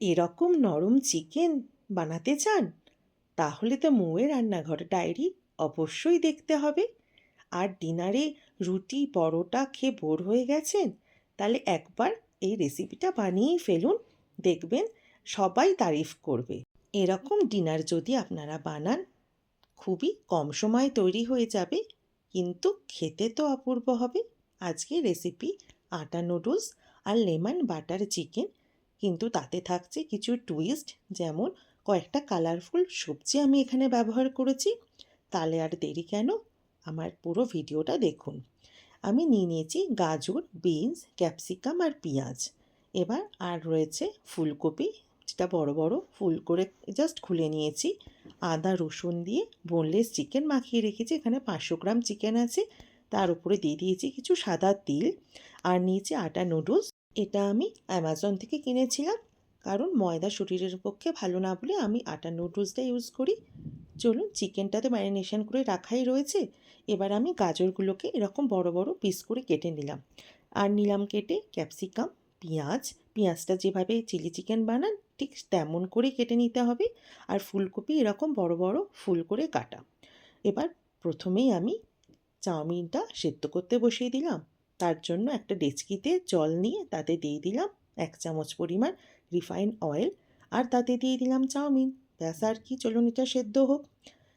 এরকম নরম চিকেন বানাতে চান, তাহলে তো মৌয়ের রান্নাঘর ডায়েরি অবশ্যই দেখতে হবে। আর ডিনারে রুটি, পরোটা খেয়ে বোর হয়ে গেছেন, তাহলে একবার এই রেসিপিটা বানিয়েই ফেলুন, দেখবেন সবাই তারিফ করবে। এরকম ডিনার যদি আপনারা বানান, খুবই কম সময়ে তৈরি হয়ে যাবে, কিন্তু খেতে তো অপূর্ব হবে। আজকে রেসিপি আটা নুডলস আর লেমন বাটার চিকেন কিন্তু তাতে থাকছে কিছু টুইস্ট যেমন কয়েকটা কালারফুল সবজি আমি এখানে ব্যবহার করেছি। তাহলে আর দেরি কেন? আমার পুরো ভিডিওটা দেখুন। আমি নিয়ে নিয়েছি গাজর বিনস ক্যাপসিকাম আর পেঁয়াজ। এবার আর রয়েছে ফুলকপি, যেটা বড় বড় ফুল করে জাস্ট খুলে নিয়েছি। আদা, রসুন দিয়ে বোনলেস চিকেন মাখিয়ে রেখেছি। এখানে পাঁচশো গ্রাম চিকেন আছে। তার উপরে দিয়ে দিয়েছি কিছু সাদা তিল। আর নিয়েছি আটা নুডলস এটা আমি অ্যামাজন থেকে কিনেছিলাম। কারণ ময়দা শরীরের পক্ষে ভালো না বলে আমি আটা নুডলসটা ইউজ করি। চলুন চিকেনটা তো ম্যারিনেশন করে রাখাই রয়েছে। এবার আমি গাজরগুলোকে এরকম বড় বড় পিস করে কেটে নিলাম। আর নিলাম কেটে ক্যাপসিকাম পেঁয়াজ, পেঁয়াজটা যেভাবে চিলি চিকেন বানান, ঠিক তেমন করে কেটে নিতে হবে। আর ফুলকপি এরকম বড় বড় ফুল করে কাটা। এবার প্রথমেই আমি চাউমিনটা সেদ্ধ করতে বসিয়ে দিলাম। তার জন্য একটা ডেচকিতে জল নিয়ে তাতে দিয়ে দিলাম এক চামচ পরিমাণ রিফাইন অয়েল আর তাতে দিয়ে দিলাম চাউমিন। ব্যাস আর কি, চলুন এটা সেদ্ধ হোক।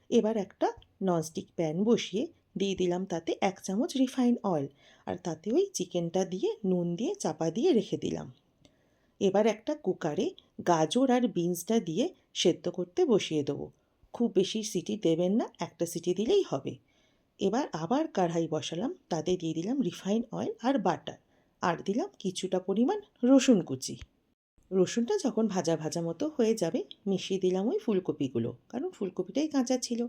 এবার একটা ননস্টিক প্যান বসিয়ে দিয়ে দিলাম তাতে এক চামচ রিফাইন অয়েল আর তাতে ওই চিকেনটা দিয়ে নুন দিয়ে চাপা দিয়ে রেখে দিলাম। এবার একটা কুকারে গাজর আর বিনসটা দিয়ে সেদ্ধ করতে বসিয়ে দেবো। খুব বেশি সিটি দেবেন না, একটা সিটি দিলেই হবে। এবার আবার কড়াই বসালাম, তাতে দিয়ে দিলাম রিফাইন অয়েল আর বাটার। আর দিলাম কিছুটা পরিমাণ রসুন কুচি। রসুনটা যখন ভাজা ভাজা মতো হয়ে যাবে, মিশিয়ে দিলাম ওই ফুলকপিগুলো, কারণ ফুলকপিটাই কাঁচা ছিল।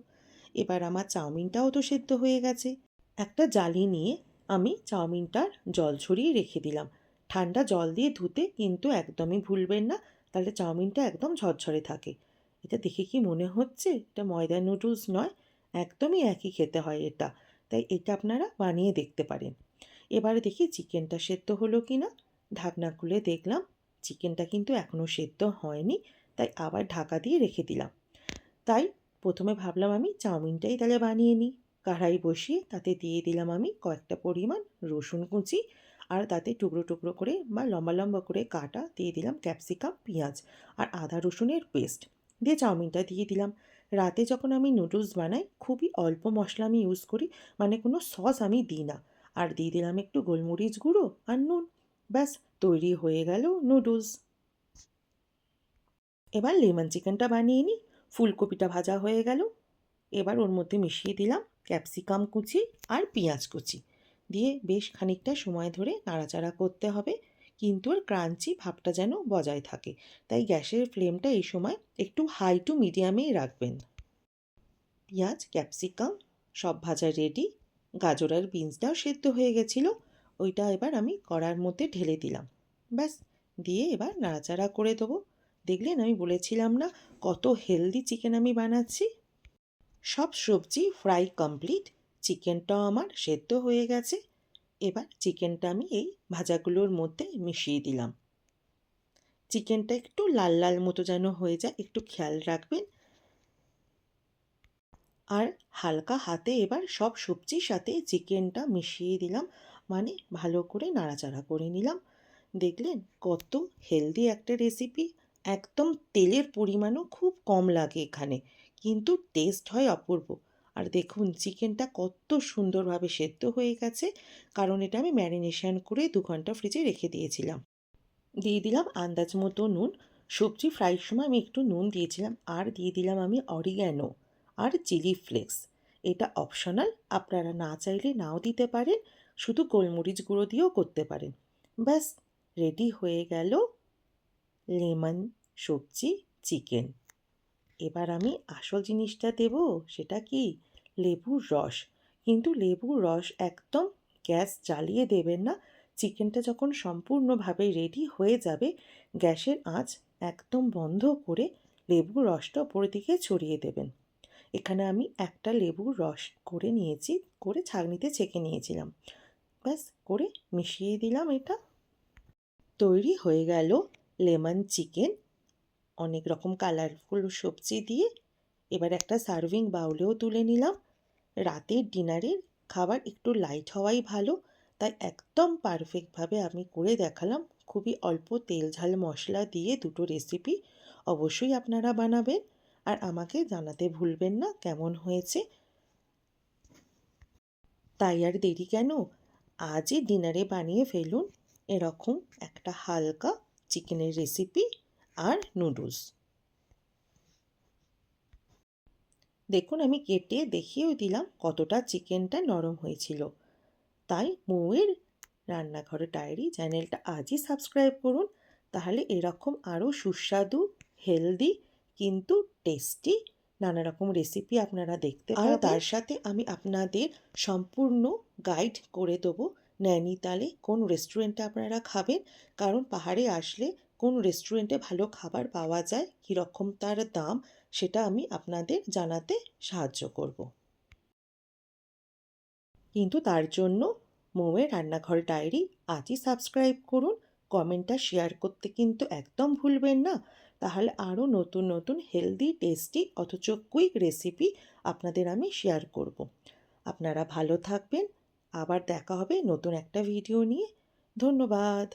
এবার আমার চাউমিনটাও তো সেদ্ধ হয়ে গেছে। একটা জালি নিয়ে আমি চাউমিনটার জল ছড়িয়ে রেখে দিলাম। ঠান্ডা জল দিয়ে ধুতে কিন্তু একদমই ভুলবেন না, তাহলে চাউমিনটা একদম ঝরঝরে থাকে। এটা দেখে কি মনে হচ্ছে? এটা ময়দা নুডলস নয় একদমই একই খেতে হয় এটা। তাই এটা আপনারা বানিয়ে দেখতে পারেন। এবারে দেখি চিকেনটা সেদ্ধ হলো কি না ঢাকনা খুলে দেখলাম, চিকেনটা কিন্তু এখনও সেদ্ধ হয়নি, তাই আবার ঢাকা দিয়ে রেখে দিলাম। তাই প্রথমে ভাবলাম আমি চাউমিনটাই তাহলে বানিয়ে নিই। কড়াই বসিয়ে তাতে দিয়ে দিলাম আমি কয়েকটা পরিমাণ রসুন কুচি আর তাতে টুকরো টুকরো করে বা লম্বা লম্বা করে কাটা দিয়ে দিলাম ক্যাপসিকাম, পেঁয়াজ আর আদা রসুনের পেস্ট। দিয়ে চাউমিনটা দিয়ে দিলাম। রাতে যখন আমি নুডলস বানাই, খুবই অল্প মশলা আমি ইউজ করি মানে কোনো সস আমি দিই না। আর দিয়ে দিলাম একটু গোলমরিচ গুঁড়ো আর নুন। ব্যাস, তৈরি হয়ে গেল নুডলস এবার লেমন চিকেনটা বানিয়ে নিই। ফুলকপিটা ভাজা হয়ে গেল। এবার ওর মধ্যে মিশিয়ে দিলাম ক্যাপসিকাম কুচি আর পেঁয়াজ কুচি। দিয়ে বেশ খানিকটা সময় ধরে নাড়াচাড়া করতে হবে। কিন্তু ওর ক্রাঞ্চি ভাবটা যেন বজায় থাকে। তাই গ্যাসের ফ্লেমটা এই সময় একটু হাই টু মিডিয়ামেই রাখবেন। পেঁয়াজ, ক্যাপসিকাম, সব ভাজা রেডি। গাজর আর বিনসটাও সেদ্ধ হয়ে গেছিল। ওইটা এবার আমি কড়ার মধ্যে ঢেলে দিলাম। ব্যাস, দিয়ে এবার নাড়াচাড়া করে দেবো। দেখলেন আমি বলেছিলাম না, কত হেলদি চিকেন আমি বানাচ্ছি। সব সবজি ফ্রাই কমপ্লিট। চিকেনটাও আমার সেদ্ধ হয়ে গেছে। এবার চিকেনটা আমি এই ভাজাগুলোর মধ্যে মিশিয়ে দিলাম। চিকেনটা একটু লাল লাল মতো যেন হয়ে যায়, একটু খেয়াল রাখবেন। আর হালকা হাতে এবার সব সবজির সাথে চিকেনটা মিশিয়ে দিলাম মানে ভালো করে নাড়াচাড়া করে নিলাম। দেখলেন কত হেলদি একটা রেসিপি, একদম তেলের পরিমাণও খুব কম লাগে এখানে, কিন্তু টেস্ট হয় অপূর্ব। আর দেখুন, চিকেনটা কত সুন্দরভাবে সেদ্ধ হয়ে গেছে। কারণ এটা আমি ম্যারিনেশন করে দু ঘণ্টা ফ্রিজে রেখে দিয়েছিলাম। দিয়ে দিলাম আন্দাজ মতো নুন। সবজি ফ্রাইয়ের সময় আমি একটু নুন দিয়েছিলাম। আর দিয়ে দিলাম আমি অরিগ্যানো আর চিলি ফ্লেক্স এটা অপশনাল আপনারা না চাইলে নাও দিতে পারেন। শুধু গোলমরিচ গুঁড়ো দিয়েও করতে পারেন। ব্যাস রেডি হয়ে গেল লেমন, সবজি চিকেন এবার আমি আসল জিনিসটা দেব, সেটা কি? লেবুর রস। কিন্তু লেবুর রস একদম গ্যাস জ্বালিয়ে দেবেন না। চিকেনটা যখন সম্পূর্ণভাবে রেডি হয়ে যাবে, গ্যাসের আঁচ একদম বন্ধ করে লেবুর রসটা ওপরের দিকে ছড়িয়ে দেবেন। এখানে আমি একটা লেবুর রস করে নিয়েছি, করে ছাগনিতে ছেঁকে নিয়েছিলাম। ব্যাস, করে মিশিয়ে দিলাম এটা। তৈরি হয়ে গেল লেমন চিকেন। অনেক রকম কালারফুল সবজি দিয়ে এবার একটা সার্ভিং বাউলেও তুলে নিলাম। রাতের ডিনারের খাবার একটু লাইট হওয়াই ভালো, তাই একদম পারফেক্টভাবে আমি করে দেখালাম। খুবই অল্প তেল ঝাল মশলা দিয়ে দুটো রেসিপি অবশ্যই আপনারা বানাবেন। আর আমাকে জানাতে ভুলবেন না কেমন হয়েছে। তাই আর দেরি কেন? আজই ডিনারে বানিয়ে ফেলুন। এরকম একটা হালকা চিকেনের রেসিপি আর নুডলস দেখুন আমি কেটে দেখিয়েও দিলাম কতটা চিকেনটা নরম হয়েছিল। তাই মৌয়ের রান্নাঘরে ডায়েরি চ্যানেলটা আজই সাবস্ক্রাইব করুন তাহলে এরকম আরও সুস্বাদু হেলদি কিন্তু টেস্টি নানা রকম রেসিপি আপনারা দেখতে আর তার সাথে আমি আপনাদের সম্পূর্ণ গাইড করে দেবো। নৈনিতালে কোন রেস্টুরেন্টে আপনারা খাবেন? কারণ পাহাড়ে আসলে কোন রেস্টুরেন্টে ভালো খাবার পাওয়া যায়, কীরকম তার দাম, সেটা আমি আপনাদের জানাতে সাহায্য করব। কিন্তু তার জন্য মৌয়ের রান্নাঘর ডায়েরি আজই সাবস্ক্রাইব করুন কমেন্টটা শেয়ার করতে কিন্তু একদম ভুলবেন না। তাহলে আরও নতুন নতুন হেলদি টেস্টি অথচ কুইক রেসিপি আপনাদের আমি শেয়ার করব। আপনারা ভালো থাকবেন, আবার দেখা হবে নতুন একটা ভিডিও নিয়ে। ধন্যবাদ।